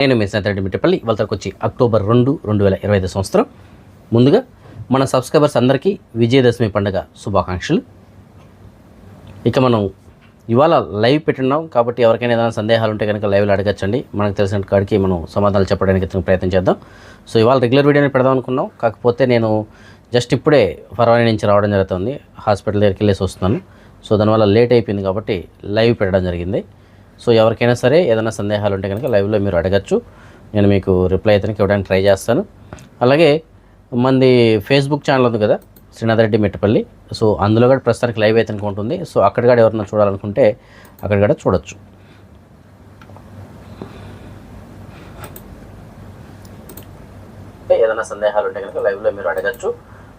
నేను మీ సంతరెడ్డి మిట్టపల్లి వాళ్ళకి వచ్చి అక్టోబర్ రెండు రెండు వేల ఇరవై ఐదు సంవత్సరం. ముందుగా మన సబ్స్క్రైబర్స్ అందరికీ విజయదశమి పండుగ శుభాకాంక్షలు. ఇక మనం ఇవాళ లైవ్ పెట్టున్నాం. కాబట్టి ఎవరికైనా ఏదైనా సందేహాలు ఉంటే కనుక లైవ్లో అడగచ్చండి. మనకు తెలిసిన కాడికి మనం సమాధానాలు చెప్పడానికి ప్రయత్నం చేద్దాం. సో ఇవాళ రెగ్యులర్ వీడియోని పెడదాం అనుకున్నాం. కాకపోతే నేను జస్ట్ ఇప్పుడే ఫర్వాణి నుంచి రావడం జరుగుతుంది. హాస్పిటల్ దగ్గరికి వెళ్ళేసి వస్తున్నాను. సో దానివల్ల లేట్ అయిపోయింది కాబట్టి లైవ్ పెట్టడం జరిగింది. సో ఎవరికైనా సరే ఏదైనా సందేహాలు ఉంటే కనుక లైవ్లో మీరు అడగచ్చు. నేను మీకు రిప్లై అయితే ఇవ్వడానికి ట్రై చేస్తాను. అలాగే మంది ఫేస్బుక్ ఛానల్ ఉంది కదా శ్రీనాథరెడ్డి మెట్టపల్లి. సో అందులో కూడా ప్రస్తుతానికి లైవ్ అయితే ఉంటుంది. సో అక్కడ కూడా ఎవరైనా చూడాలనుకుంటే అక్కడ కూడా చూడొచ్చు. ఏదైనా సందేహాలు ఉంటే కనుక లైవ్లో మీరు అడగచ్చు.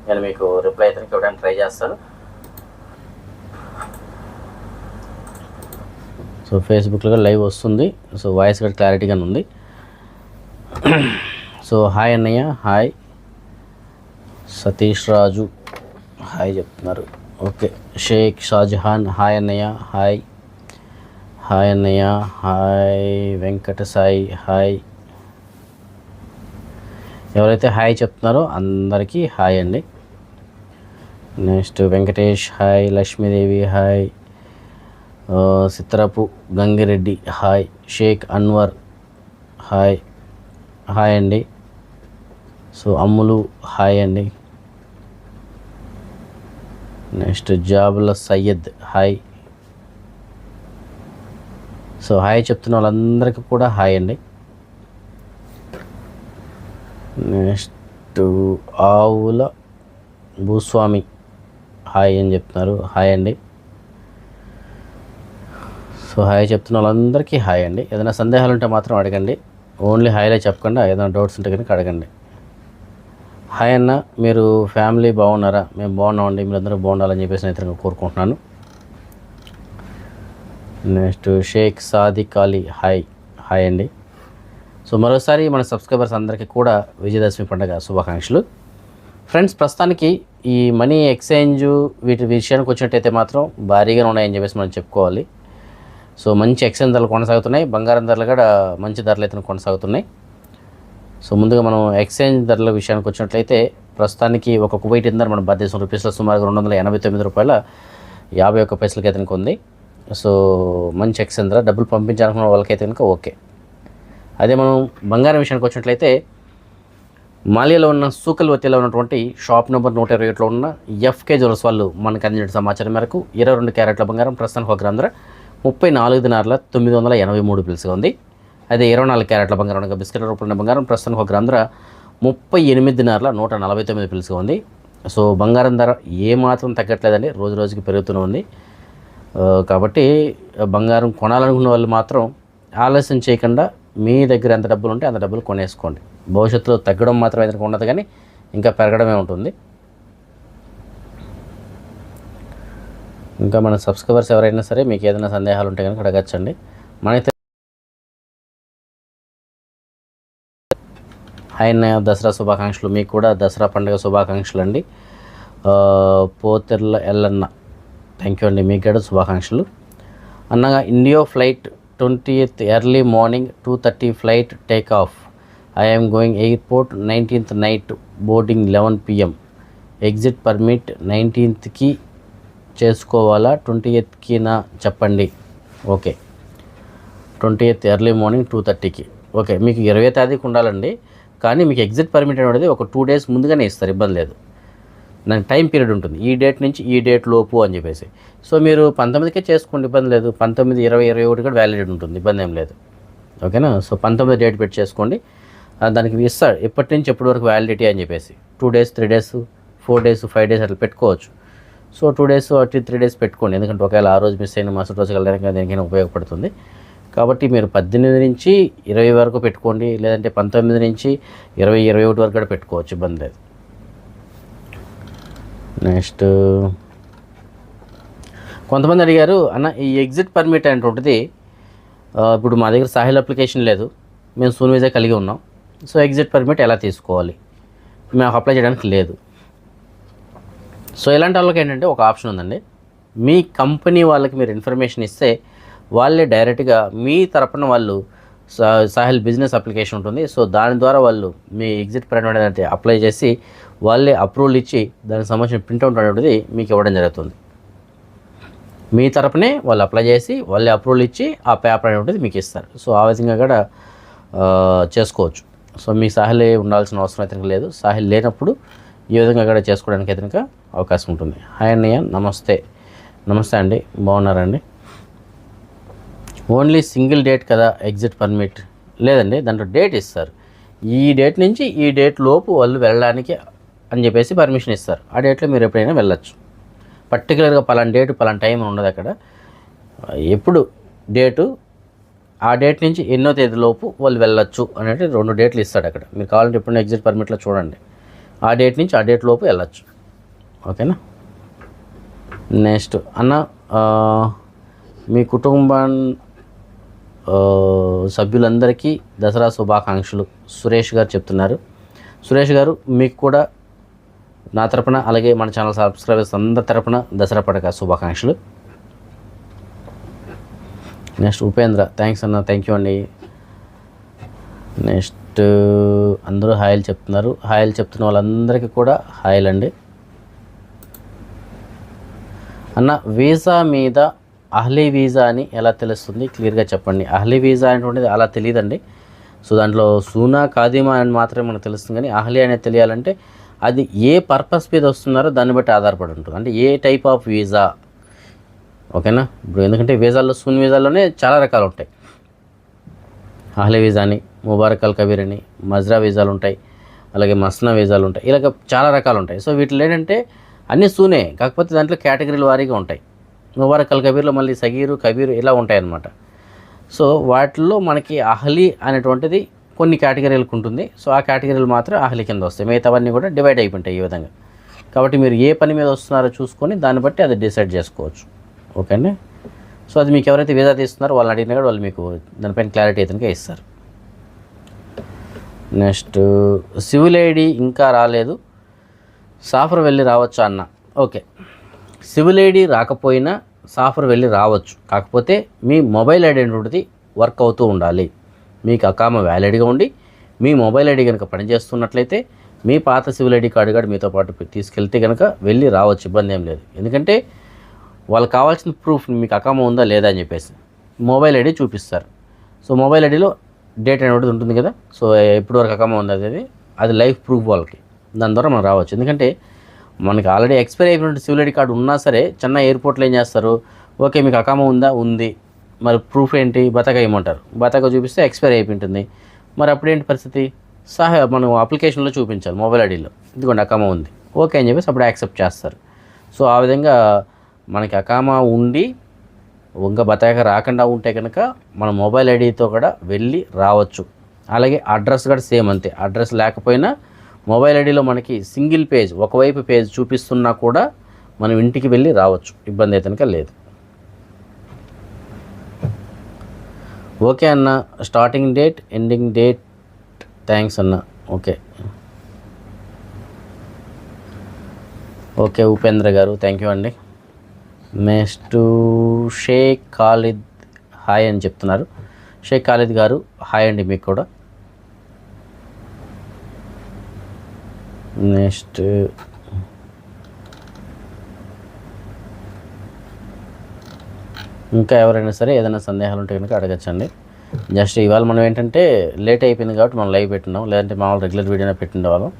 నేను మీకు రిప్లై అయితే ఇవ్వడానికి ట్రై చేస్తాను. సో ఫేస్బుక్లో కూడా లైవ్ వస్తుంది. సో వాయిస్ కూడా క్లారిటీగానే ఉంది. సో హాయ్ అన్నయ్య హాయ్. సతీష్ రాజు హాయ్ చెప్తున్నారు. ఓకే షేక్ షాజహాన్ హాయ్ అన్నయ్య హాయ్. హాయ్ అన్నయ్య హాయ్. వెంకట సాయి హాయ్. ఎవరైతే హాయ్ చెప్తున్నారో అందరికీ హాయ్ అండి. Next Venkatesh hi. Lakshmidevi hi. Sitrapu Gangireddy hi Sheikh Anwar hi hi అండి. సో అమ్ములు హాయ్ అండి. Next జాబుల Syed hi. So hi చెప్తున్న వాళ్ళందరికీ కూడా హాయ్ అండి. నెక్స్ట్ ఆవుల భూస్వామి హాయ్ అని చెప్తున్నారు. హాయ్ అండి. సో హాయ్ చెప్తున్న వాళ్ళందరికీ హాయ్ అండి. ఏదైనా సందేహాలు ఉంటే మాత్రం అడగండి. ఓన్లీ హాయ్లే చెప్పకుండా ఏదైనా డౌట్స్ ఉంటే కనుక అడగండి. హాయ్ అన్న మీరు ఫ్యామిలీ బాగున్నారా? మేము బాగున్నామండి మీరందరూ బాగుండాలని చెప్పేసి నేను కోరుకుంటున్నాను. Next Sheikh Sadiq Ali hi. Hi అండి. సో మరోసారి మన సబ్స్క్రైబర్స్ అందరికీ కూడా విజయదశమి పండుగ శుభాకాంక్షలు. ఫ్రెండ్స్ ప్రస్తుతానికి ఈ మనీ ఎక్స్చేంజ్ వీటి విషయానికి వచ్చినట్టయితే మాత్రం భారీగా ఉన్నాయని చెప్పేసి మనం చెప్పుకోవాలి. సో మంచి ఎక్స్చేంజ్ ధరలు కొనసాగుతున్నాయి. బంగారం ధరలు కూడా మంచి ధరలు అయితే కొనసాగుతున్నాయి. సో ముందుగా మనం ఎక్స్చేంజ్ ధరల విషయానికి వచ్చినట్లయితే ప్రస్తుతానికి ఒక కువైట్ ధర మన భారతదేశం రూపీస్లో సుమారుగా రెండు వందల ఎనభై తొమ్మిది రూపాయల యాభై ఒక్క పైసలకి అయితే ఉంది. సో మంచి ఎక్స్చేంజ్ ధర డబ్బులు పంపించాలనుకున్న వాళ్ళకైతే కనుక ఓకే. అదే మనం బంగారం విషయానికి వచ్చినట్లయితే మాలియాలో ఉన్న సూకల్ వత్తిలో ఉన్నటువంటి షాప్ నెంబర్ నూట ఇరవై ఒకటిలో ఉన్న ఎఫ్కే జ్యువెల్స్ వాళ్ళు మనకు అందించిన సమాచారం మేరకు ఇరవై రెండు క్యారెట్ల బంగారం ప్రస్తుతానికి ఒక గ్రామ్ ధర ముప్పై నాలుగు దినార్ల తొమ్మిది వందల ఎనభై మూడు పిలుసుగా ఉంది. అదే ఇరవై నాలుగు క్యారెట్ల బంగారం అనగా బిస్కెట్ రూపంలో బంగారం ప్రస్తుతానికి ఒక గ్రంథ ముప్పై ఎనిమిది దినార్ల నూట నలభై తొమ్మిది పిలుసుగా ఉంది. సో బంగారం ధర ఏమాత్రం తగ్గట్లేదండి. రోజు రోజుకి పెరుగుతూనే ఉంది. కాబట్టి బంగారం కొనాలనుకున్న వాళ్ళు మాత్రం ఆలస్యం చేయకుండా మీ దగ్గర ఎంత డబ్బులు ఉంటే అంత డబ్బులు కొనేసుకోండి. భవిష్యత్తులో తగ్గడం మాత్రం అయితే ఉండదు కానీ ఇంకా పెరగడమే ఉంటుంది. ఇంకా మన సబ్స్క్రైబర్స్ ఎవరైనా సరే మీకు ఏదైనా సందేహాలు ఉంటే కనుక అడగచ్చండి. మనైతే ఆయన దసరా శుభాకాంక్షలు మీకు కూడా దసరా పండుగ శుభాకాంక్షలు అండి పోతెర్ల ఎల్లన్న థ్యాంక్ యూ అండి మీకు కూడా శుభాకాంక్షలు. అన్నగా Indigo flight twenty eighth early morning two thirty flight take off I'm going airport nineteenth night boarding eleven PM exit permit నైన్టీన్త్కి చేసుకోవాలా? ట్వంటీ ఎయిత్కినా చెప్పండి. Okay. Twenty eighth early morning two థర్టీకి. ఓకే మీకు ఇరవై తారీఖు ఉండాలండి. కానీ మీకు ఎగ్జిట్ పర్మిట్ అనేది ఒక టూ డేస్ ముందుగానే ఇస్తారు ఇబ్బంది లేదు. దానికి టైం పీరియడ్ ఉంటుంది. ఈ డేట్ నుంచి ఈ డేట్ లోపు అని చెప్పేసి. సో మీరు పంతొమ్మిదికే చేసుకోండి ఇబ్బంది లేదు. పంతొమ్మిది ఇరవై ఇరవై ఒకటి కూడా వ్యాలిడిటీ ఉంటుంది ఇబ్బంది ఏం లేదు. ఓకేనా? సో పంతొమ్మిది డేట్ పెట్టి చేసుకోండి. దానికి ఇస్తాడు ఎప్పటి నుంచి ఎప్పటి వరకు వ్యాలిడిటీ అని చెప్పేసి. Two days three days four days five days అట్లా పెట్టుకోవచ్చు. సో టూ డేస్ అటు త్రీ డేస్ పెట్టుకోండి. ఎందుకంటే ఒకవేళ ఆ రోజు మిస్ అయిన మరుసటి రోజు వెళ్ళడానికి దేనికైనా ఉపయోగపడుతుంది. కాబట్టి మీరు పద్దెనిమిది నుంచి ఇరవై వరకు పెట్టుకోండి. లేదంటే పంతొమ్మిది నుంచి ఇరవై ఇరవై ఒకటి వరకు కూడా పెట్టుకోవచ్చు. ఇబ్బంది లేదు. నెక్స్ట్. కొంతమంది అడిగారు అన్న ఈ ఎగ్జిట్ పర్మిట్ అనేటువంటిది ఇప్పుడు మా దగ్గర సాహిల్ అప్లికేషన్ లేదు. మేము సూన్ వీజా కలిగి ఉన్నాం. సో ఎగ్జిట్ పర్మిట్ ఎలా తీసుకోవాలి? మేము అప్లై చేయడానికి లేదు. సో ఇలాంటి వాళ్ళకి ఏంటంటే ఒక ఆప్షన్ ఉందండి. మీ కంపెనీ వాళ్ళకి మీరు ఇన్ఫర్మేషన్ ఇస్తే వాళ్ళే డైరెక్ట్గా మీ తరపున వాళ్ళు సాహిల్ బిజినెస్ అప్లికేషన్ ఉంటుంది. సో దాని ద్వారా వాళ్ళు మీ ఎగ్జిట్ పర్మిట్ అనేది అప్లై చేసి వాళ్ళే అప్రూవల్ ఇచ్చి దానికి సంబంధించిన ప్రింట్అవుట్ అనేటువంటిది మీకు ఇవ్వడం జరుగుతుంది. మీ తరపునే వాళ్ళు అప్లై చేసి వాళ్ళే అప్రూవల్ ఇచ్చి ఆ పేపర్ అనేటువంటిది మీకు ఇస్తారు. సో ఆ విధంగా కూడా చేసుకోవచ్చు. సో మీ సాహిల్ ఉండాల్సిన అవసరం అయితే లేదు. సాహిల్ లేనప్పుడు ఈ విధంగా కూడా చేసుకోవడానికి అయితే కనుక అవకాశం ఉంటుంది. హాయ్ అన్నయ్య నమస్తే. నమస్తే అండి బాగున్నారండి ఓన్లీ సింగిల్ డేట్ కదా ఎగ్జిట్ పర్మిట్ లేదండి దాంట్లో డేట్ ఇస్తారు. ఈ డేట్ నుంచి ఈ డేట్ లోపు వాళ్ళు వెళ్ళడానికి అని చెప్పేసి పర్మిషన్ ఇస్తారు. ఆ డేట్లో మీరు ఎప్పుడైనా వెళ్ళొచ్చు. పర్టికులర్గా పలానా డేట్ పలానా టైం ఉండదు అక్కడ. ఎప్పుడు డేటు ఆ డేట్ నుంచి ఎన్నో తేదీ లోపు వాళ్ళు వెళ్ళొచ్చు అనేది రెండు డేట్లు ఇస్తాడు అక్కడ. మీరు కావాలంటే ఎప్పుడైనా ఎగ్జిట్ పర్మిట్లో చూడండి. ఆ డేట్ నుంచి ఆ డేట్ లోపు వెళ్ళొచ్చు. ఓకేనా? నెక్స్ట్ అన్న మీ కుటుంబం సభ్యులందరికీ దసరా శుభాకాంక్షలు. సురేష్ గారు చెప్తున్నారు. సురేష్ గారు మీకు కూడా నా తరపున అలాగే మన ఛానల్ సబ్స్క్రైబర్స్ అందరి తరపున దసరా పండుగ శుభాకాంక్షలు. నెక్స్ట్ ఉపేంద్ర థ్యాంక్స్ అన్న థ్యాంక్ యూ అండి. నెక్స్ట్ అందరూ హాయిలు చెప్తున్నారు. హాయిలు చెప్తున్న వాళ్ళందరికీ కూడా హాయిలు అండి అన్న వీసా మీద అహ్లీ వీసా అని ఎలా తెలుస్తుంది? క్లియర్గా చెప్పండి. అహ్లీ వీసా అనేటువంటిది అలా తెలియదండి. సో దాంట్లో సూనా కాదిమా అని మాత్రమే మనకు తెలుస్తుంది కానీ అహ్లీ అనేది తెలియాలంటే అది ఏ పర్పస్ మీద వస్తున్నారో దాన్ని బట్టి ఆధారపడి ఉంటుంది. అంటే ఏ టైప్ ఆఫ్ వీసా? ఓకేనా? ఇప్పుడు ఎందుకంటే వీసాల్లో సూన్ వీసాల్లోనే చాలా రకాలు ఉంటాయి. అహ్లీ వీజా అని ముబారక్ అల్ కబీర్ అని మజ్రా వీజాలు ఉంటాయి అలాగే మస్నా వీజాలు ఉంటాయి ఇలాగ చాలా రకాలు ఉంటాయి సో వీటిలో ఏంటంటే అన్నీ సూనే కాకపోతే దాంట్లో కేటగిరీల వారీగా ఉంటాయి. ముబారక్ అల్ కబీర్లో మళ్ళీ సగీరు కబీరు ఇలా ఉంటాయి అన్నమాట సో వాటిల్లో మనకి అహ్లీ అనేటువంటిది కొన్ని కేటగిరీలకు ఉంటుంది. సో ఆ కేటగిరీలు మాత్రం అహ్లీ కింద వస్తాయి. మిగతావన్నీ కూడా డివైడ్ అయిపోయింటాయి ఈ విధంగా. కాబట్టి మీరు ఏ పని మీద వస్తున్నారో చూసుకొని దాన్ని బట్టి అది డిసైడ్ చేసుకోవచ్చు. ఓకే అండి సో అది మీకు ఎవరైతే వీసా తీస్తున్నారో వాళ్ళని అడిగినా కూడా వాళ్ళు మీకు దానిపైన క్లారిటీ అయితే ఇస్తారు. నెక్స్ట్ సివిల్ ఐడి ఇంకా రాలేదు. సాఫర్ వెళ్ళి రావచ్చా అన్న? ఓకే. సివిల్ ఐడి రాకపోయినా సాఫర్ వెళ్ళి రావచ్చు. కాకపోతే మీ మొబైల్ ఐడి అనేటువంటిది వర్క్ అవుతూ ఉండాలి. మీకు అకామ వ్యాలిడ్గా ఉండి మీ మొబైల్ ఐడి కనుక పనిచేస్తున్నట్లయితే మీ పాత సివిల్ ఐడి కార్డు కూడా మీతో పాటు తీసుకెళ్తే కనుక వెళ్ళి రావచ్చు. ఇబ్బంది ఏం లేదు. ఎందుకంటే వాళ్ళకి కావాల్సిన ప్రూఫ్ మీకు అకామ ఉందా లేదా అని చెప్పేసి మొబైల్ ఐడి చూపిస్తారు. సో మొబైల్ ఐడిలో డేట్ అనేది ఉంటుంది కదా? సో ఎప్పటి వరకు అకామ ఉంది అది అది లైఫ్ ప్రూఫ్ వాళ్ళకి. దాని ద్వారా మనం రావచ్చు. ఎందుకంటే మనకి ఆల్రెడీ ఎక్స్పైర్ అయిపోయిన సివిల్ ఐడి కార్డు ఉన్నా సరే చిన్న ఎయిర్పోర్ట్లో ఏం చేస్తారు? ఓకే మీకు అకామ ఉందా? ఉంది. మరి ప్రూఫ్ ఏంటి? బతక ఇవ్వమంటారు బతక చూపిస్తే ఎక్స్పైర్ అయిపోయింటుంది మరి అప్పుడేంటి పరిస్థితి? సహా మనం అప్లికేషన్లో చూపించాలి మొబైల్ ఐడిలో ఇదిగోండి అకామ ఉంది. ఓకే అని చెప్పేసి అప్పుడు యాక్సెప్ట్ చేస్తారు. సో ఆ విధంగా మనకి అకామా ఉండి ఇంకా బతాయిగా రాకుండా ఉంటే కనుక మన మొబైల్ ఐడితో కూడా వెళ్ళి రావచ్చు. అలాగే అడ్రస్ కూడా సేమ్ అంతే. అడ్రస్ లేకపోయినా మొబైల్ ఐడిలో మనకి సింగిల్ పేజ్ ఒకవైపు పేజ్ చూపిస్తున్నా కూడా మనం ఇంటికి వెళ్ళి రావచ్చు. ఇబ్బంది అయితే కనుక లేదు. ఓకే అన్న. Starting date ending date. Thanks అన్న. ఓకే. ఓకే ఉపేంద్ర గారు. థ్యాంక్ యూ అండి. నెక్స్ట్ షేక్ ఖాలిద్ హాయ్ అని చెప్తున్నారు. షేక్ ఖాలిద్ గారు హాయ్ అండి మీకు కూడా. నెక్స్ట్ ఇంకా ఎవరైనా సరే ఏదైనా సందేహాలు ఉంటే కనుక అడగచ్చండి. జస్ట్ ఇవాళ మనం ఏంటంటే లేట్ అయిపోయింది కాబట్టి మనం లైవ్ పెట్టినాం. లేదంటే మామూలు రెగ్యులర్ వీడియోనే పెట్టిండేవాళ్ళం.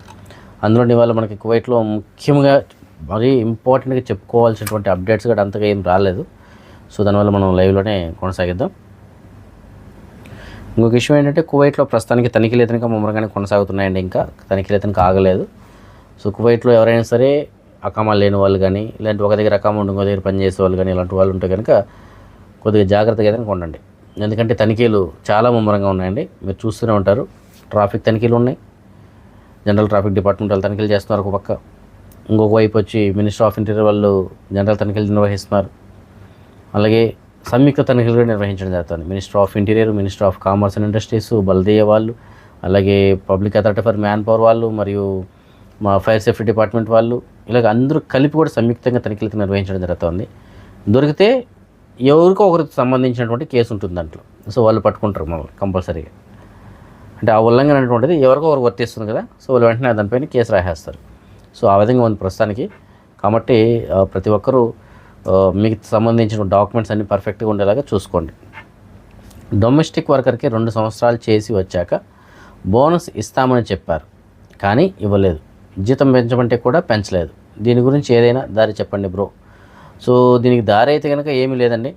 అందులో ఇవాళ మనకి కువైట్లో ముఖ్యంగా మరీ ఇంపార్టెంట్గా చెప్పుకోవాల్సినటువంటి అప్డేట్స్ కూడా అంతగా ఏం రాలేదు. సో దానివల్ల మనం లైవ్లోనే కొనసాగిద్దాం. ఇంకొక విషయం ఏంటంటే కువైట్లో ప్రస్తుతానికి తనిఖీలు ఇతనిక ముమ్మరంగానే కొనసాగుతున్నాయండి ఇంకా. తనిఖీలు ఇతనిక ఆగలేదు. సో కువైట్లో ఎవరైనా సరే అకామాలు లేని వాళ్ళు కానీ లేదంటే ఒక దగ్గర అకామా ఉండి ఇంకో దగ్గర పనిచేసే వాళ్ళు కానీ ఇలాంటి వాళ్ళు ఉంటే కనుక కొద్దిగా జాగ్రత్తగా అయితే ఉండండి. ఎందుకంటే తనిఖీలు చాలా ముమ్మరంగా ఉన్నాయండి. మీరు చూస్తూనే ఉంటారు. ట్రాఫిక్ తనిఖీలు ఉన్నాయి. జనరల్ ట్రాఫిక్ డిపార్ట్మెంట్ వాళ్ళు తనిఖీలు చేస్తున్నారు ఒక పక్క. ఇంకొక వైపు వచ్చి మినిస్టర్ ఆఫ్ ఇంటీరియర్ వాళ్ళు జనరల్ తనిఖీలు నిర్వహిస్తున్నారు. అలాగే సంయుక్త తనిఖీలు కూడా నిర్వహించడం జరుగుతుంది. Minister of interior minister of commerce and industries బల్దియా వాళ్ళు అలాగే public authority for man power వాళ్ళు మరియు మా ఫైర్ సేఫ్టీ డిపార్ట్మెంట్ వాళ్ళు ఇలాగ అందరూ కలిపి కూడా సంయుక్తంగా తనిఖీలు నిర్వహించడం జరుగుతుంది. దొరికితే ఎవరికో ఒకరికి సంబంధించినటువంటి కేసు ఉంటుంది దాంట్లో. సో వాళ్ళు పట్టుకుంటారు మమ్మల్ని కంపల్సరీగా. అంటే ఆ ఉల్లంఘన అనేటువంటిది ఎవరికో ఒకరు వర్తిస్తుంది కదా. సో వాళ్ళు వెంటనే దానిపైన కేసు రాసేస్తారు. సో ఆ విధంగా ఉంది ప్రస్తుతానికి. కాబట్టి ప్రతి ఒక్కరూ మీకు సంబంధించిన డాక్యుమెంట్స్ అన్నీ పర్ఫెక్ట్గా ఉండేలాగా చూసుకోండి. డొమెస్టిక్ వర్కర్కి రెండు సంవత్సరాలు చేసి వచ్చాక బోనస్ ఇస్తామని చెప్పారు. కానీ ఇవ్వలేదు. జీతం పెంచమంటే కూడా పెంచలేదు. దీని గురించి ఏదైనా దారి చెప్పండి బ్రో. సో దీనికి దారి అయితే కనుక ఏమీ లేదండి.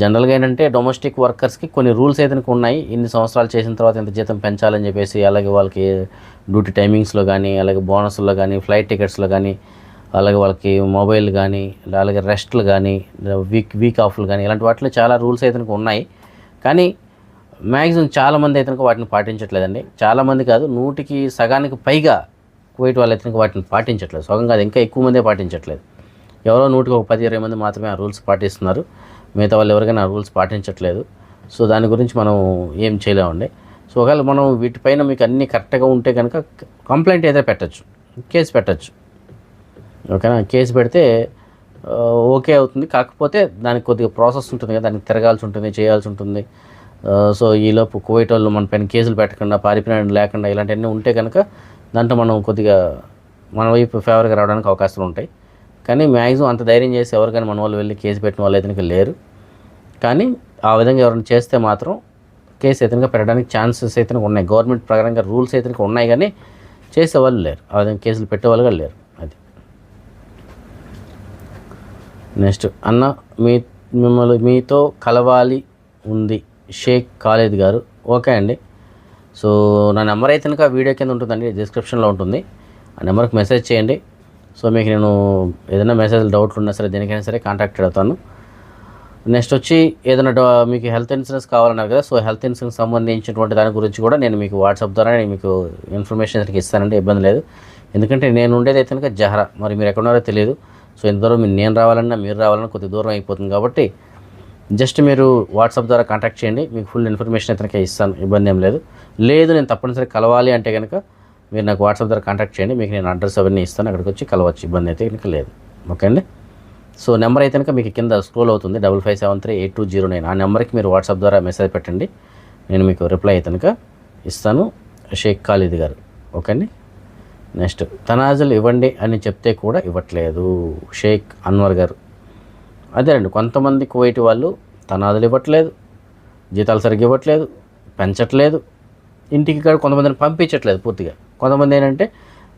జనరల్గా ఏంటంటే డొమెస్టిక్ వర్కర్స్కి కొన్ని రూల్స్ అయితే ఉన్నాయి. ఇన్ని సంవత్సరాలు చేసిన తర్వాత ఇంత జీతం పెంచాలని చెప్పేసి అలాగే వాళ్ళకి డ్యూటీ టైమింగ్స్లో కానీ అలాగే బోనస్లో కానీ ఫ్లైట్ టికెట్స్లో కానీ అలాగే వాళ్ళకి మొబైల్ కానీ అలాగే రెస్ట్లు కానీ వీక్ వీక్ ఆఫ్లు కానీ ఇలాంటి వాటిలో చాలా రూల్స్ అయితే ఉన్నాయి. కానీ మ్యాక్సిమం చాలామంది అయితే వాటిని పాటించట్లేదండి. చాలామంది కాదు నూటికి సగానికి పైగా కువైట్ వాళ్ళు అయితే వాటిని పాటించట్లేదు. సగం కాదు ఇంకా ఎక్కువ మందే పాటించట్లేదు. ఎవరో నూటికి ఒక పది ఇరవై మంది మాత్రమే ఆ రూల్స్ పాటిస్తున్నారు. మిగతా వాళ్ళు ఎవరికైనా రూల్స్ పాటించట్లేదు. సో దాని గురించి మనం ఏం చేయలేమండి. సో ఒకవేళ మనం వీటిపైన మీకు అన్నీ కరెక్ట్గా ఉంటే కనుక కంప్లైంట్ అయితే పెట్టచ్చు. కేసు పెట్టచ్చు. ఓకేనా? కేసు పెడితే ఓకే అవుతుంది. కాకపోతే దానికి కొద్దిగా ప్రాసెస్ ఉంటుంది కదా దానికి తిరగాల్సి ఉంటుంది చేయాల్సి ఉంటుంది. సో ఈలోపు కువైట్ వాళ్ళు మన పైన కేసులు పెట్టకుండా పారిపోయిన లేకుండా ఇలాంటివన్నీ ఉంటే కనుక దాంట్లో మనం కొద్దిగా మన వైపు ఫేవర్గా రావడానికి అవకాశాలు ఉంటాయి. కానీ మ్యాక్సిమం అంత ధైర్యం చేసి ఎవరికైనా మన వాళ్ళు వెళ్ళి కేసు పెట్టిన వాళ్ళు అయితే లేరు. కానీ ఆ విధంగా ఎవరైనా చేస్తే మాత్రం కేసు అయితే పెట్టడానికి ఛాన్సెస్ అయితే ఉన్నాయి. గవర్నమెంట్ ప్రకారంగా రూల్స్ అయితే ఉన్నాయి కానీ చేసే వాళ్ళు లేరు. ఆ విధంగా కేసులు పెట్టేవాళ్ళు కూడా లేరు. అది. నెక్స్ట్. అన్న మీ మిమ్మల్ని మీతో కలవాలి ఉంది షేక్ ఖాళీద్ గారు. ఓకే అండి. సో నా నెంబర్ అయితే వీడియో కింద ఉంటుందండి డిస్క్రిప్షన్లో ఉంటుంది. ఆ నెంబర్కి మెసేజ్ చేయండి. సో మీకు నేను ఏదైనా మెసేజ్ డౌట్లు ఉన్నా సరే దేనికైనా సరే కాంటాక్ట్ అవుతాను నెక్స్ట్ వచ్చి ఏదైనా మీకు హెల్త్ ఇన్సూరెన్స్ కావాలన్నారు కదా సో హెల్త్ ఇన్సూరెన్స్ సంబంధించినటువంటి దాని గురించి కూడా నేను మీకు వాట్సాప్ ద్వారా నేను మీకు ఇన్ఫర్మేషన్ అయితే ఇస్తానంటే ఇబ్బంది లేదు. ఎందుకంటే నేను ఉండేది అయితే కనుక జహరా. మరి మీరు ఎక్కడ ఉన్నారో తెలియదు సో ఇంత దూరం మీరు నేను రావాలన్నా మీరు రావాలన్నా కొద్ది దూరం అయిపోతుంది కాబట్టి జస్ట్ మీరు వాట్సాప్ ద్వారా కాంటాక్ట్ చేయండి. మీకు ఫుల్ ఇన్ఫర్మేషన్ అయితే ఇస్తాను ఇబ్బంది ఏం లేదు. లేదు నేను తప్పనిసరి కలవాలి అంటే కనుక మీరు నాకు వాట్సాప్ ద్వారా కాంటాక్ట్ చేయండి మీకు నేను అడ్రస్ అవన్నీ ఇస్తాను అక్కడికి వచ్చి కలవచ్చు ఇబ్బంది అయితే కనుక లేదు. ఓకే అండి సో నెంబర్ అయితే కనుక మీకు కింద స్క్రోల్ అవుతుంది double five seven three eight two zero nine ఆ నెంబర్కి మీరు వాట్సాప్ ద్వారా మెసేజ్ పెట్టండి నేను మీకు రిప్లై అయితే కనుక ఇస్తాను. షేక్ ఖాళీద్ గారు ఓకే అండి నెక్స్ట్ తనాజులు ఇవ్వండి అని చెప్తే కూడా ఇవ్వట్లేదు షేక్ అన్వర్ గారు. అదేనండి కొంతమంది కువైట్ వాళ్ళు తనాజులు ఇవ్వట్లేదు జీతాలు సరిగ్గా ఇవ్వట్లేదు పెంచట్లేదు ఇంటికి కూడా కొంతమందిని పంపించట్లేదు పూర్తిగా. కొంతమంది ఏంటంటే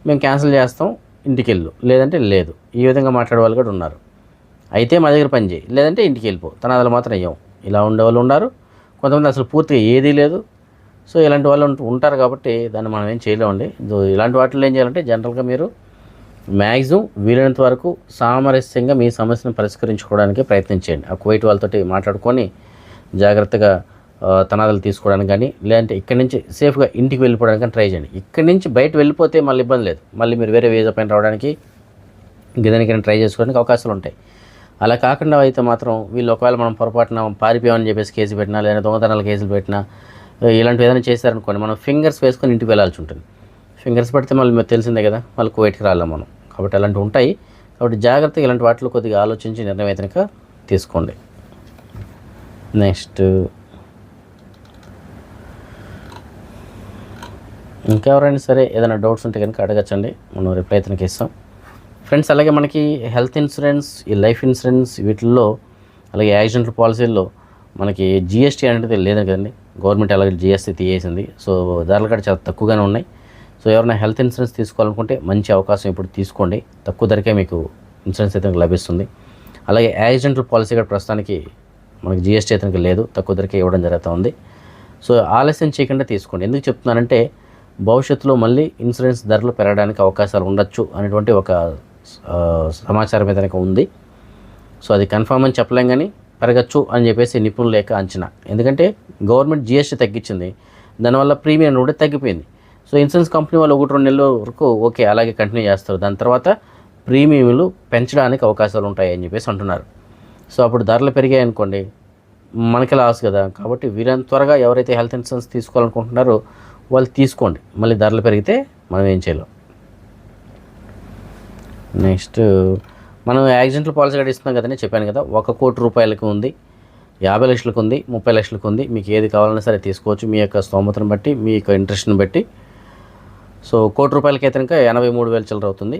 మేము క్యాన్సిల్ చేస్తాం ఇంటికి వెళ్ళు లేదంటే లేదు. ఈ విధంగా మాట్లాడే వాళ్ళు కూడా ఉన్నారు. అయితే మా దగ్గర పని చేయి. లేదంటే ఇంటికి వెళ్ళిపో. తనాదులు మాత్రం అయ్యాం ఇలా ఉండేవాళ్ళు ఉన్నారు. కొంతమంది అసలు పూర్తిగా ఏదీ లేదు. సో ఇలాంటి వాళ్ళు ఉంటారు కాబట్టి దాన్ని మనం ఏం చేయలేమండి. ఇలాంటి వాటిలో ఏం చేయాలంటే జనరల్గా మీరు మ్యాక్సిమం వీలైనంత వరకు సామరస్యంగా మీ సమస్యను పరిష్కరించుకోవడానికి ప్రయత్నించండి ఆ కువైట్ వాళ్ళతోటి మాట్లాడుకొని జాగ్రత్తగా తనాదులు తీసుకోవడానికి కానీ లేదంటే ఇక్కడి నుంచి సేఫ్గా ఇంటికి వెళ్ళిపోవడానికి కానీ ట్రై చేయండి. ఇక్కడి నుంచి బయట వెళ్ళిపోతే మళ్ళీ ఇబ్బంది లేదు. మళ్ళీ మీరు వేరే వీజా పైన రావడానికి ఇంకేదానికైనా ట్రై చేసుకోవడానికి అవకాశాలు ఉంటాయి. అలా కాకుండా అయితే మాత్రం వీళ్ళు ఒకవేళ మనం పొరపాటున పారిపోయామని చెప్పేసి కేసు పెట్టినా లేదా దొంగతనాల కేసులు పెట్టినా ఇలాంటివి ఏదైనా చేశారనుకోండి మనం ఫింగర్స్ వేసుకొని ఇంటికి వెళ్ళాల్సి ఉంటుంది. ఫింగర్స్ పెడితే మళ్ళీ మీకు తెలిసిందే కదా మళ్ళీ కువైట్కి రాలేం మనం. కాబట్టి అలాంటివి ఉంటాయి. కాబట్టి జాగ్రత్తగా ఇలాంటి వాటిలో కొద్దిగా ఆలోచించి నిర్ణయం అయితే తీసుకోండి. నెక్స్ట్ ఇంకెవరైనా సరే ఏదైనా డౌట్స్ ఉంటే కనుక అడగచ్చండి. మనం రిప్లై అయితే ఇస్తాం. ఫ్రెండ్స్ అలాగే మనకి హెల్త్ ఇన్సూరెన్స్ ఈ లైఫ్ ఇన్సూరెన్స్ వీటిల్లో అలాగే యాక్సిడెంట్ పాలసీల్లో మనకి జిఎస్టీ అనేది లేదు కదండి. గవర్నమెంట్ అలాగే జిఎస్టీ తీయేసింది సో ధరలు కూడా చాలా తక్కువగానే ఉన్నాయి. సో ఎవరైనా హెల్త్ ఇన్సూరెన్స్ తీసుకోవాలనుకుంటే మంచి అవకాశం ఇప్పుడు తీసుకోండి. తక్కువ ధరకే మీకు ఇన్సూరెన్స్ అయితే లభిస్తుంది. అలాగే యాక్సిడెంటల్ పాలసీ కూడా ప్రస్తుతానికి మనకి జిఎస్టీ అయితే లేదు. తక్కువ ధరకే ఇవ్వడం జరుగుతూ ఉంది సో ఆలస్యం చేయకుండా తీసుకోండి. ఎందుకు చెప్తున్నానంటే భవిష్యత్తులో మళ్ళీ ఇన్సూరెన్స్ ధరలు పెరగడానికి అవకాశాలు ఉండొచ్చు అనేటువంటి ఒక సమాచారం అయితే ఉంది. సో అది కన్ఫామ్ అని చెప్పలేం కానీ పెరగచ్చు అని చెప్పేసి నిపుణుల లేక అంచనా. ఎందుకంటే గవర్నమెంట్ జిఎస్టీ తగ్గించింది. దానివల్ల ప్రీమియం కూడా తగ్గిపోయింది. సో ఇన్సూరెన్స్ కంపెనీ వాళ్ళు ఒకటి రెండు నెలల వరకు ఓకే అలాగే కంటిన్యూ చేస్తారు. దాని తర్వాత ప్రీమియంలు పెంచడానికి అవకాశాలు ఉంటాయి అని చెప్పేసి అంటున్నారు. సో అప్పుడు ధరలు పెరిగాయి అనుకోండి మనకి లాస్ కదా. కాబట్టి వీరంత త్వరగా ఎవరైతే హెల్త్ ఇన్సూరెన్స్ తీసుకోవాలనుకుంటున్నారో వాళ్ళు తీసుకోండి. మళ్ళీ ధరలు పెరిగితే మనం ఏం చేయలేం. నెక్స్ట్ మనం యాక్సిడెంటల్ పాలసీ కూడా ఇస్తున్నాం కదండి చెప్పాను కదా. ఒక కోటి రూపాయలకు ఉంది యాభై లక్షలకు ఉంది ముప్పై లక్షలకు ఉంది. మీకు ఏది కావాలన్నా సరే తీసుకోవచ్చు. మీ యొక్క స్తోమతను బట్టి మీ యొక్క ఇంట్రెస్ట్ని బట్టి. సో కోటి రూపాయలకి అయితే కనుక ఎనభై మూడు వేల చిల్లర అవుతుంది.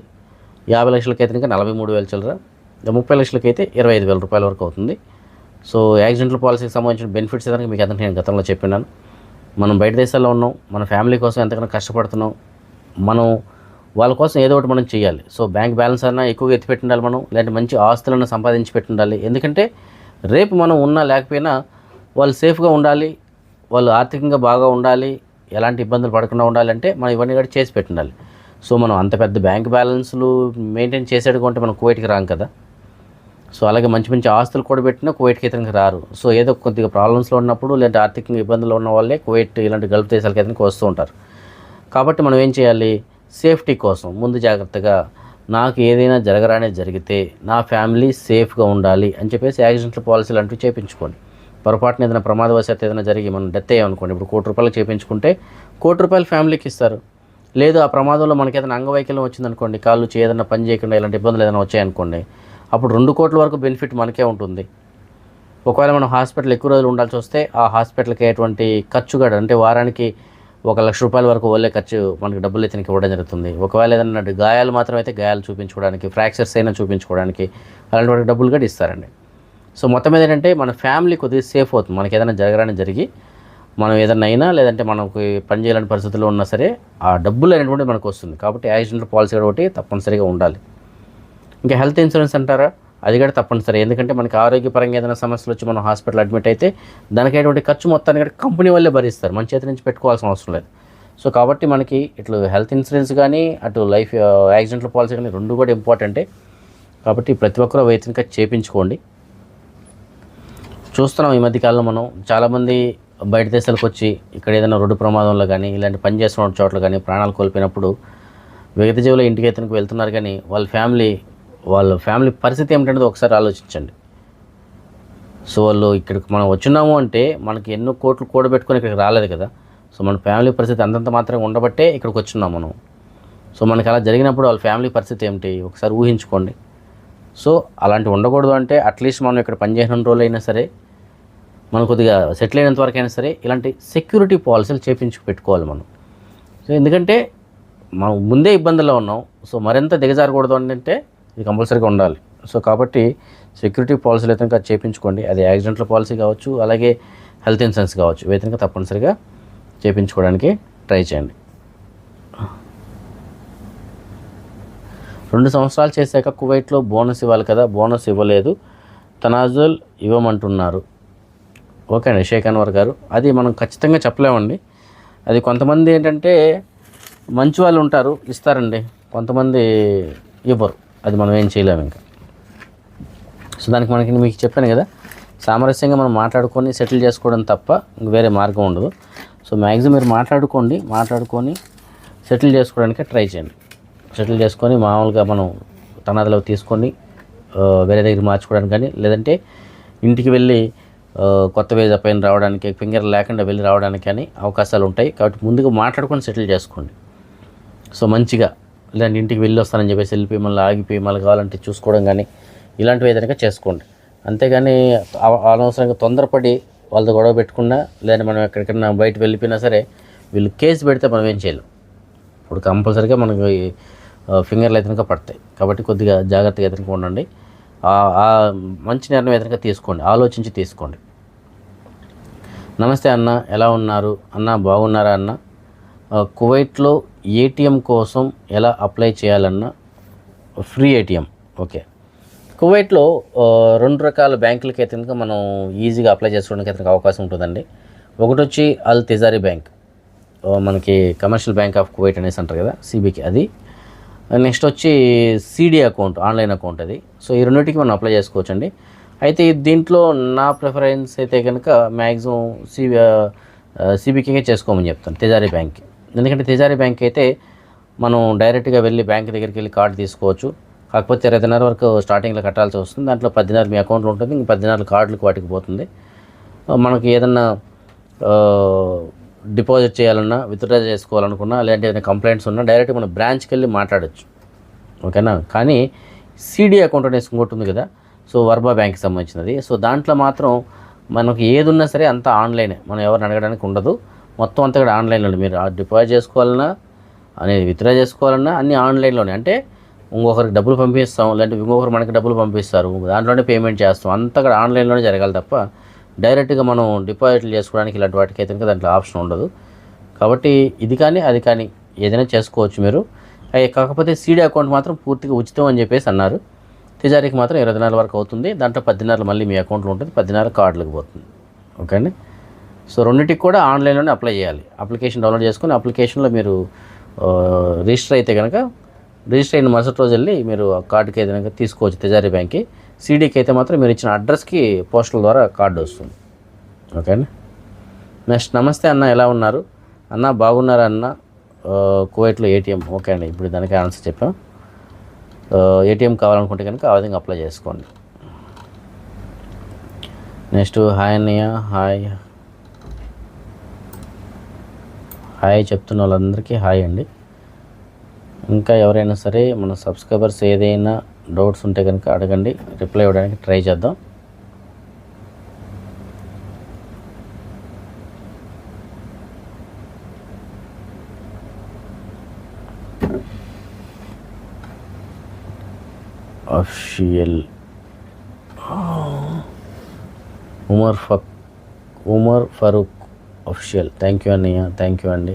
యాభై లక్షలకి అయితే ఇంకా నలభై మూడు వేల చిల్లర. ముప్పై లక్షలకి అయితే ఇరవై ఐదు వేల రూపాయల వరకు అవుతుంది. సో యాక్సిడెంటల్ పాలసీకి సంబంధించిన బెనిఫిట్స్ ఏదైనా మీకు ఎంత నేను గతంలో చెప్పినాను. మనం బయట దేశాల్లో ఉన్నాం మన ఫ్యామిలీ కోసం ఎంతకన్నా కష్టపడుతున్నాం మనం వాళ్ళ కోసం ఏదో ఒకటి మనం చేయాలి. సో బ్యాంక్ బ్యాలెన్స్ అన్నా ఎక్కువగా ఎత్తి మనం లేదంటే మంచి ఆస్తులను సంపాదించి పెట్టుండాలి. ఎందుకంటే రేపు మనం ఉన్నా లేకపోయినా వాళ్ళు సేఫ్గా ఉండాలి వాళ్ళు ఆర్థికంగా బాగా ఉండాలి ఎలాంటి ఇబ్బందులు పడకుండా ఉండాలంటే మనం ఇవన్నీ కూడా చేసి పెట్టుండాలి. సో మనం అంత పెద్ద బ్యాంక్ బ్యాలెన్స్లు మెయింటైన్ చేసేటుకుంటే మనం కువైట్కి రాం కదా. సో అలాగే మంచి మంచి ఆస్తులు కూడా పెట్టినా కువైట్కి ఇతనికి రారు. సో ఏదో కొద్దిగా ప్రాబ్లమ్స్లో ఉన్నప్పుడు లేదంటే ఆర్థికంగా ఇబ్బందులు ఉన్న వాళ్ళే కువైట్ ఇలాంటి గల్ఫ్ దేశాలకి ఇతనికి వస్తూ ఉంటారు. కాబట్టి మనం ఏం చేయాలి? సేఫ్టీ కోసం ముందు జాగ్రత్తగా నాకు ఏదైనా జరగరానే జరిగితే నా ఫ్యామిలీ సేఫ్గా ఉండాలి అని చెప్పేసి యాక్సిడెంటల్ పాలసీలు అంటూ చేయించుకోండి పొరపాటున ఏదైనా ప్రమాదవశాత్తు ఏదైనా జరిగి మనం డెత్ అయ్యామనుకోండి ఇప్పుడు కోటి రూపాయలు చేయించుకుంటే కోటి రూపాయలు ఫ్యామిలీకి ఇస్తారు. లేదు ఆ ప్రమాదంలో మనకి ఏదైనా అంగవైకల్యం వచ్చిందనుకోండి కాళ్ళు చేయి ఏదైనా పని చేయకుండా ఇలాంటి ఇబ్బందులు ఏదైనా వచ్చాయనుకోండి అప్పుడు రెండు కోట్ల వరకు బెనిఫిట్ మనకే ఉంటుంది. ఒకవేళ మనం హాస్పిటల్ ఎక్కువ రోజులు ఉండాల్సి వస్తే ఆ హాస్పిటల్కి ఎటువంటి ఖర్చు కూడా అంటే వారానికి ఒక లక్ష రూపాయల వరకు వాళ్ళే ఖర్చు మనకి డబ్బులు ఇతనికి ఇవ్వడం జరుగుతుంది. ఒకవేళ ఏదైనా గాయాలు మాత్రం అయితే గాయాలు చూపించుకోవడానికి ఫ్రాక్చర్స్ అయినా చూపించుకోవడానికి అలాంటి వాటికి డబ్బులు కూడా ఇస్తారండి. సో మొత్తం మీద ఏంటంటే మన ఫ్యామిలీ కొద్దిగా సేఫ్ అవుతుంది. మనకి ఏదైనా జరగడానికి జరిగి మనం ఏదైనా అయినా లేదంటే మనకు పని చేయాలని పరిస్థితుల్లో ఉన్నా సరే ఆ డబ్బులు అనేటువంటిది మనకు వస్తుంది. కాబట్టి యాక్సిడెంట్ పాలసీ కూడా ఒకటి తప్పనిసరిగా ఉండాలి. ఇంకా హెల్త్ ఇన్సూరెన్స్ అంటారా? అది కూడా తప్పనిసరి ఎందుకంటే మనకి ఆరోగ్యపరంగా ఏదైనా సమస్యలు వచ్చి మనం హాస్పిటల్ అడ్మిట్ అయితే దానికి అటువంటి ఖర్చు మొత్తాన్ని కూడా కంపెనీ వాళ్ళే భరిస్తారు. మన చేతి నుంచి పెట్టుకోవాల్సిన అవసరం లేదు. సో కాబట్టి మనకి ఇట్లు హెల్త్ ఇన్సూరెన్స్ కానీ అటు లైఫ్ యాక్సిడెంట్ల పాలసీ కానీ రెండు కూడా ఇంపార్టెంటే. కాబట్టి ప్రతి ఒక్కరూ వైద్యునిక చేపించుకోండి. చూస్తున్నాం ఈ మధ్య కాలంలో మనం చాలామంది బయట దేశాలకు వచ్చి ఇక్కడ ఏదైనా రోడ్డు ప్రమాదంలో కానీ ఇలాంటి పని చేస్తున్న చోట్ల కానీ ప్రాణాలు కోల్పోయినప్పుడు విగత జీవుల ఇంటికి ఇతనికి వెళ్తున్నారు కానీ వాళ్ళ ఫ్యామిలీ వాళ్ళ ఫ్యామిలీ పరిస్థితి ఏమిటనేది ఒకసారి ఆలోచించండి. సో వాళ్ళు ఇక్కడికి మనం వచ్చినాము అంటే మనకి ఎన్నో కోట్లు కూడబెట్టుకొని ఇక్కడికి రాలేదు కదా. సో మన ఫ్యామిలీ పరిస్థితి అంతంత మాత్రం ఉండబట్టే ఇక్కడికి వచ్చున్నాం మనం. సో మనకి అలా జరిగినప్పుడు వాళ్ళ ఫ్యామిలీ పరిస్థితి ఏమిటి? ఒకసారి ఊహించుకోండి. సో అలాంటి ఉండకూడదు అంటే అట్లీస్ట్ మనం ఇక్కడ పనిచేసిన రోజులు అయినా సరే మనం కొద్దిగా సెటిల్ అయినంత వరకు అయినా సరే ఇలాంటి సెక్యూరిటీ పాలసీలు చేపించి పెట్టుకోవాలి మనం. సో ఎందుకంటే మనం ముందే ఇబ్బందుల్లో ఉన్నాం. సో మరింత దిగజారకూడదు అంటే ఇది కంపల్సరీగా ఉండాలి. సో కాబట్టి సెక్యూరిటీ పాలసీలు అయితే కనుక చేయించుకోండి అది యాక్సిడెంట్ల పాలసీ కావచ్చు అలాగే హెల్త్ ఇన్సూరెన్స్ కావచ్చు. ఇవైతే తప్పనిసరిగా చేయించుకోవడానికి ట్రై చేయండి. రెండు సంవత్సరాలు చేశాక కువైట్లో బోనస్ ఇవ్వాలి కదా బోనస్ ఇవ్వలేదు. తనాజుల్ ఇవ్వమంటున్నారు. ఓకే అండి షేక్ అన్వర్ గారు. అది మనం ఖచ్చితంగా చెప్పలేమండి. అది కొంతమంది ఏంటంటే మంచి వాళ్ళు ఉంటారు ఇస్తారండి. కొంతమంది ఇవ్వరు. అది మనం ఏం చేయలేము ఇంకా. సో దానికి మనకి మీకు చెప్పాను కదా సామరస్యంగా మనం మాట్లాడుకొని సెటిల్ చేసుకోవడం తప్ప వేరే మార్గం ఉండదు. సో మ్యాక్సిమం మీరు మాట్లాడుకోండి మాట్లాడుకొని సెటిల్ చేసుకోవడానికి ట్రై చేయండి. సెటిల్ చేసుకొని మామూలుగా మనం తనాదులో తీసుకొని వేరే దగ్గర మార్చుకోవడానికి కానీ లేదంటే ఇంటికి వెళ్ళి కొత్త వేజ పైన రావడానికి ఫింగర్ లేకుండా వెళ్ళి రావడానికి కానీ అవకాశాలు ఉంటాయి. కాబట్టి ముందుగా మాట్లాడుకొని సెటిల్ చేసుకోండి. సో మంచిగా లేదంటే ఇంటికి వెళ్ళి వస్తానని చెప్పేసి వెళ్ళిపోయి మళ్ళీ ఆగిపోయి మళ్ళీ కావాలంటే చూసుకోవడం కానీ ఇలాంటివి ఏదైనా చేసుకోండి. అంతేగాని అనవసరంగా తొందరపడి వాళ్ళతో గొడవ పెట్టుకున్నా లేదా మనం ఎక్కడికైనా బయట వెళ్ళిపోయినా సరే వీళ్ళు కేసు పెడితే మనం ఏం చేయలేం. ఇప్పుడు కంపల్సరీగా మనకి ఫింగర్లు ఎదురుగా పడతాయి. కాబట్టి కొద్దిగా జాగ్రత్తగా ఎదురుగా ఉండండి. ఆ- మంచి నిర్ణయం ఎదురుగా తీసుకోండి. ఆలోచించి తీసుకోండి. నమస్తే అన్న ఎలా ఉన్నారు? అన్న బాగున్నారా అన్న? కువైట్లో ఏటీఎం కోసం ఎలా అప్లై చేయాలన్న ఫ్రీ ఏటీఎం ఓకే. కువైట్లో రెండు రకాల బ్యాంకులకి అయితే కనుక మనం ఈజీగా అప్లై చేసుకోవడానికి అయితే అవకాశం ఉంటుందండి. ఒకటి వచ్చి అల్ తిజారీ బ్యాంక్. మనకి కమర్షియల్ బ్యాంక్ ఆఫ్ కువైట్ అనేసి అంటారు కదా సిబికి అది. నెక్స్ట్ వచ్చి సిడి అకౌంట్ ఆన్లైన్ అకౌంట్ అది. సో ఈ రెండింటికి మనం అప్లై చేసుకోవచ్చండి. అయితే దీంట్లో నా ప్రిఫరెన్స్ అయితే కనుక మ్యాక్సిమం సిబి సిబికే చేసుకోమని చెప్తాను తిజారీ బ్యాంక్ ఎందుకంటే తిజారీ బ్యాంక్ అయితే మనం డైరెక్ట్గా వెళ్ళి బ్యాంక్ దగ్గరికి వెళ్ళి కార్డు తీసుకోవచ్చు. కాకపోతే ఇరవై వరకు స్టార్టింగ్లో కట్టాల్సి వస్తుంది. దాంట్లో పద్దెనారు మీ అకౌంట్లో ఉంటుంది. ఇంక పద్దెనారు కార్డులకు వాటికి పోతుంది. మనకి ఏదన్నా డిపాజిట్ చేయాలన్నా విత్డ్రా చేసుకోవాలనుకున్నా లేదంటే ఏదైనా కంప్లైంట్స్ ఉన్నా డైరెక్ట్ మన బ్రాంచ్కి వెళ్ళి మాట్లాడచ్చు. ఓకేనా? కానీ సిడి అకౌంట్ అనేసి ఇంకోటి ఉంది కదా సో వర్బా బ్యాంక్కి సంబంధించినది. సో దాంట్లో మాత్రం మనకు ఏది ఉన్నా సరే అంతా ఆన్లైనే. మనం ఎవరిని అడగడానికి ఉండదు. మొత్తం అంతా కూడా ఆన్లైన్లో మీరు డిపాజిట్ చేసుకోవాలన్నా అనేది విత్డ్రా చేసుకోవాలన్నా అన్నీ ఆన్లైన్లోనే అంటే ఇంకొకరికి డబ్బులు పంపిస్తాం లేదంటే ఇంకొకరు మనకి డబ్బులు పంపిస్తారు. దాంట్లోనే పేమెంట్ చేస్తాం. అంతా కూడా ఆన్లైన్లోనే జరగాలి తప్ప డైరెక్ట్గా మనం డిపాజిట్లు చేసుకోవడానికి ఇలాంటి వాటికి అయితే కనుక దాంట్లో ఆప్షన్ ఉండదు. కాబట్టి ఇది కానీ అది కానీ ఏదైనా చేసుకోవచ్చు మీరు. అయ్యి కాకపోతే సీడీ అకౌంట్ మాత్రం పూర్తిగా ఉచితం అని చెప్పేసి అన్నారు. తిజారీకి మాత్రం ఇరవై నెలల వరకు అవుతుంది. దాంట్లో పద్దెనాలు మళ్ళీ మీ అకౌంట్లో ఉంటుంది. పద్దెనాలు కార్డులకు పోతుంది. ఓకే అండి సో రెండింటికి కూడా ఆన్లైన్లోనే అప్లై చేయాలి. అప్లికేషన్ డౌన్లోడ్ చేసుకుని అప్లికేషన్లో మీరు రిజిస్టర్ అయితే కనుక రిజిస్టర్ అయిన మరుసటి రోజు వెళ్ళి మీరు ఆ కార్డుకి ఏదైనా తీసుకోవచ్చు తెజారీ బ్యాంక్కి. సీడీకి అయితే మాత్రం మీరు ఇచ్చిన అడ్రస్కి పోస్టల్ ద్వారా కార్డు వస్తుంది. ఓకే అండి? నెక్స్ట్ నమస్తే అన్న ఎలా ఉన్నారు? అన్న బాగున్నారా అన్న? ఆ, కువైట్లో ఏటీఎం. ఓకే అండి ఇప్పుడు దానికి ఆన్సర్ చెప్పాం. ఏటీఎం కావాలనుకుంటే కనుక ఆ విధంగా అప్లై చేసుకోండి. నెక్స్ట్ హాయ్ అన్నయ్య. హాయ్. హాయ్ చెప్తున్న వాళ్ళందరికీ హాయ్ అండి. ఇంకా ఎవరైనా సరే మన సబ్స్క్రైబర్స్ ఏదైనా డౌట్స్ ఉంటే కనుక అడగండి. రిప్లై ఇవ్వడానికి ట్రై చేద్దాం. Official. Umar fuck Umar Farooq. Official thank you అన్నయ్య. థ్యాంక్ యూ అండి.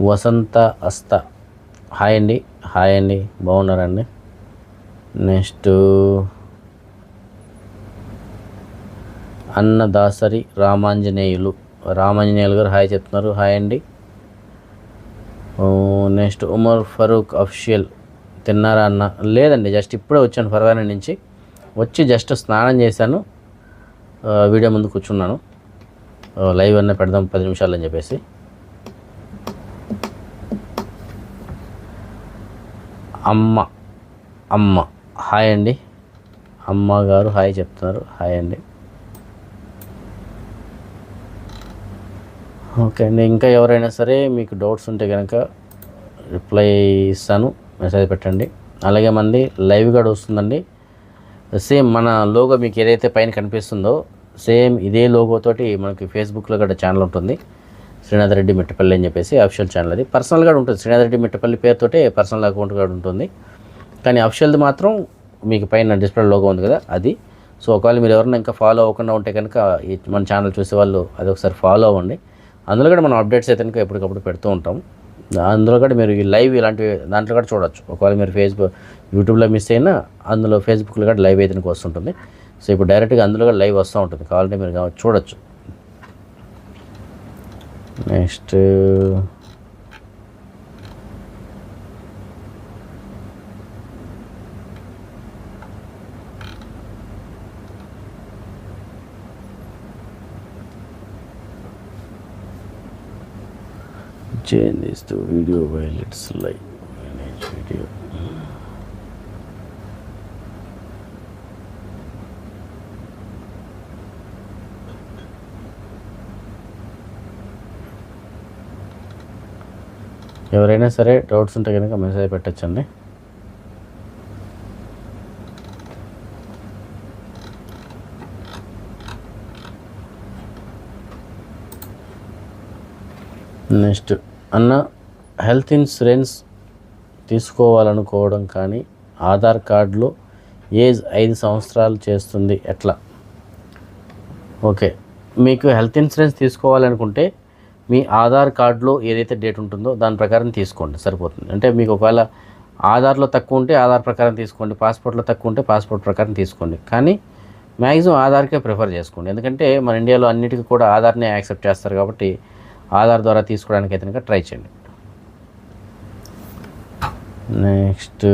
వసంత అస్త. హాయ్ అండి. హాయ్ అండి. బాగున్నారండి నెక్స్ట్ అన్నదాసరి రామాంజనేయులు. రామాంజనేయులు గారు హాయ్ చెప్తున్నారు. హాయ్ అండి. నెక్స్ట్ ఉమర్ ఫరూక్ అఫీషియల్ తిన్నారా అన్న? లేదండి జస్ట్ ఇప్పుడే వచ్చాను ఫర్వాని నుంచి. వచ్చి జస్ట్ స్నానం చేశాను. వీడియో ముందు కూర్చున్నాను. లైవ్ అన్న పెడదాం పది నిమిషాలు అని చెప్పేసి. అమ్మ అమ్మ హాయ్ అండి. అమ్మ గారు హాయ్ చెప్తున్నారు. హాయ్ అండి. ఓకే అండి ఇంకా ఎవరైనా సరే మీకు డౌట్స్ ఉంటే కనుక రిప్లై ఇస్తాను. మెసేజ్ పెట్టండి. అలాగే మంది లైవ్ కూడా వస్తుందండి సేమ్ మన లోగో మీకు ఏదైతే పైన కనిపిస్తుందో సేమ్ ఇదే లోగోతోటి మనకి ఫేస్బుక్లో కూడా ఛానల్ ఉంటుంది. శ్రీనాథ్ రెడ్డి మిట్టపల్లి అని చెప్పేసి అఫిషియల్ ఛానల్ అది. పర్సనల్గా ఉంటుంది. శ్రీనాథ్ రెడ్డి మిట్టపల్లి పేరుతోటే పర్సనల్ అకౌంట్ కూడా ఉంటుంది. కానీ అఫిషియల్ది మాత్రం మీకు పైన డిస్ప్లే లోగో ఉంది కదా అది. సో ఒకవేళ మీరు ఎవరైనా ఇంకా ఫాలో అవ్వకుండా ఉంటే కనుక ఈ మన ఛానల్ చూసే వాళ్ళు అది ఒకసారి ఫాలో అవ్వండి. అందులో కూడా మనం అప్డేట్స్ అయితే కనుక ఎప్పటికప్పుడు పెడుతూ ఉంటాం. అందులో కూడా మీరు ఈ లైవ్ ఇలాంటివి దాంట్లో కూడా చూడొచ్చు. ఒకవేళ మీరు ఫేస్బుక్ యూట్యూబ్లో మిస్ అయినా అందులో ఫేస్బుక్లో కూడా లైవ్ అయితే వస్తుంటుంది. సో ఇప్పుడు డైరెక్ట్గా అందులో లైవ్ వస్తూ ఉంటుంది. కాల్ని మీరు చూడొచ్చు. నెక్స్ట్ చేంజ్ చేస్తూ వీడియో వైలెట్స్ లైవ్ వీడియో ఎవరైనా సరే డౌట్స్ ఉంటే కనుక మెసేజ్ పెట్టచ్చండి. నెక్స్ట్ అన్న హెల్త్ ఇన్సూరెన్స్ తీసుకోవాలనుకోవడం కానీ ఆధార్ కార్డులో ఏజ్ ఐదు సంవత్సరాలు చేస్తుంది ఎట్లా? ఓకే మీకు హెల్త్ ఇన్సూరెన్స్ తీసుకోవాలనుకుంటే మీ ఆధార్ కార్డులో ఏదైతే డేట్ ఉంటుందో దాని ప్రకారం తీసుకోండి సరిపోతుంది. అంటే మీకు ఒకవేళ ఆధార్లో తక్కువ ఉంటే ఆధార్ ప్రకారం తీసుకోండి పాస్పోర్ట్లో తక్కువ ఉంటే పాస్పోర్ట్ ప్రకారం తీసుకోండి. కానీ మ్యాక్సిమం ఆధార్కే ప్రిఫర్ చేసుకోండి. ఎందుకంటే మన ఇండియాలో అన్నిటికీ కూడా ఆధార్నే యాక్సెప్ట్ చేస్తారు కాబట్టి ఆధార్ ద్వారా తీసుకోవడానికి అయితే కనుక ట్రై చేయండి. Next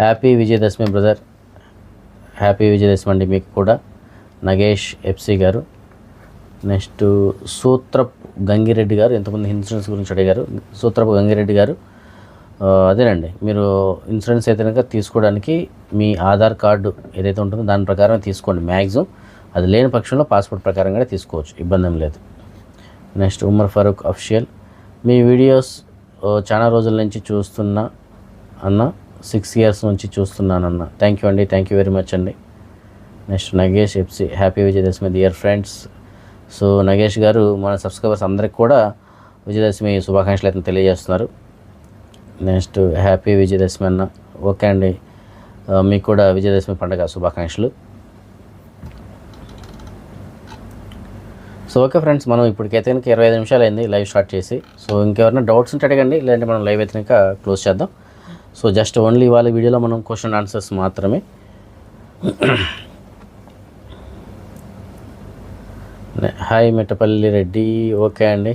happy Vijayadashami brother. Happy Vijayadashami అండి మీకు కూడా. నగేష్ ఎఫ్సి గారు. నెక్స్ట్ సూత్రప్ గంగిరెడ్డి గారు ఎంతమంది ఇన్సూరెన్స్ గురించి అడిగారు. సూత్రపు గంగిరెడ్డి గారు అదేనండి. మీరు ఇన్సూరెన్స్ అయితే కనుక తీసుకోవడానికి మీ ఆధార్ కార్డు ఏదైతే ఉంటుందో దాని ప్రకారం తీసుకోండి మ్యాక్సిమం అది లేని పక్షంలో పాస్పోర్ట్ ప్రకారం కూడా తీసుకోవచ్చు. ఇబ్బంది ఏం లేదు. Next Umar Farooq official. మీ వీడియోస్ చాలా రోజుల నుంచి చూస్తున్నా అన్న సిక్స్ ఇయర్స్ నుంచి చూస్తున్నానన్న థ్యాంక్ యూ అండి. థ్యాంక్ యూ వెరీ మచ్ అండి. Next Nagesh FC happy Vijayadashami dear friends so Nagesh గారు మన సబ్స్క్రైబర్స్ అందరికి కూడా విజయదశమి శుభాకాంక్షలు అయితే తెలియజేస్తున్నారు. నెక్స్ట్ హ్యాపీ విజయదశమి అన్న. ఓకే అండి. మీకు కూడా విజయదశమి పండుగ శుభాకాంక్షలు. సో ఓకే ఫ్రెండ్స్ మనం ఇప్పటికైతే కనుక ఇరవై ఐదు నిమిషాలు అయింది లైవ్ స్టార్ట్ చేసి. సో ఇంకెవరైనా డౌట్స్ ఉంటే అడగండి లేదంటే మనం లైవ్ అయితే కనుక క్లోజ్ చేద్దాం. సో జస్ట్ ఓన్లీ వాళ్ళ వీడియోలో మనం క్వశ్చన్ ఆన్సర్స్ మాత్రమే నే- హాయ్ మిట్టపల్లి రెడ్డి. ఓకే అండి.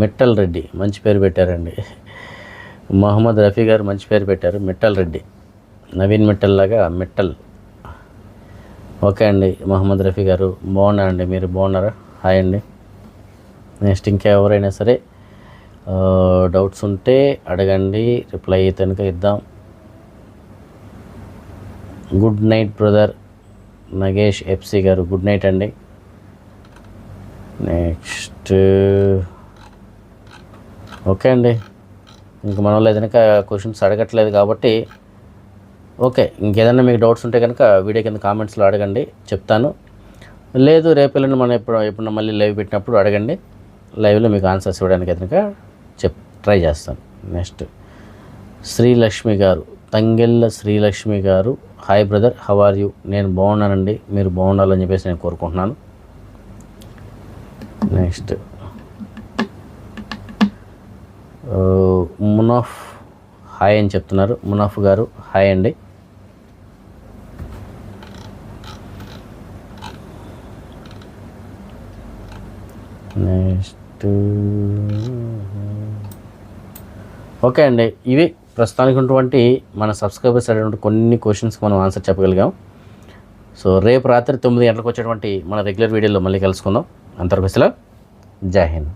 మిట్టల్ రెడ్డి మంచి పేరు పెట్టారండి. మహమ్మద్ రఫీ గారు మంచి పేరు పెట్టారు. మిట్టల్ రెడ్డి నవీన్ మిట్టల్ లాగా మిట్టల్. ఓకే అండి మహమ్మద్ రఫీ గారు బాగున్నారండి మీరు బాగున్నారా? హాయ్ అండి. నెక్స్ట్ ఇంకా ఎవరైనా సరే డౌట్స్ ఉంటే అడగండి రిప్లై అయితే కనుక ఇద్దాం. Good night brother Nagesh FC గారు గుడ్ నైట్ అండి. నెక్స్ట్. ఓకే అండి. ఇంక మన వాళ్ళు ఏదైనా క్వశ్చన్స్ అడగట్లేదు కాబట్టి ఓకే ఇంకేదైనా మీకు డౌట్స్ ఉంటే కనుక వీడియో కింద కామెంట్స్లో అడగండి చెప్తాను. లేదు రేపు మనం ఎప్పుడు ఎప్పుడు మళ్ళీ లైవ్ పెట్టినప్పుడు అడగండి. లైవ్లో మీకు ఆన్సర్స్ ఇవ్వడానికి కనుక చెప్ ట్రై చేస్తాను. నెక్స్ట్. శ్రీలక్ష్మి గారు తంగెళ్ళ శ్రీలక్ష్మి గారు hi brother how are you? నేను బాగున్నానండి మీరు బాగుండాలని చెప్పేసి నేను కోరుకుంటున్నాను. నెక్స్ట్. మునాఫ్ హాయ్ అని చెప్తున్నారు. మునాఫ్ గారు హాయ్ అండి. నెక్స్ట్. ఓకే అండి. ఇవి ప్రస్తుతానికి ఉన్నటువంటి మన సబ్స్క్రైబర్స్ అయినటువంటి కొన్ని క్వశ్చన్స్కి మనం ఆన్సర్ చెప్పగలిగాం. సో రేపు రాత్రి తొమ్మిది గంటలకు వచ్చేటువంటి మన రెగ్యులర్ వీడియోలో మళ్ళీ కలుసుకుందాం. అంతవరకు జై హింద్.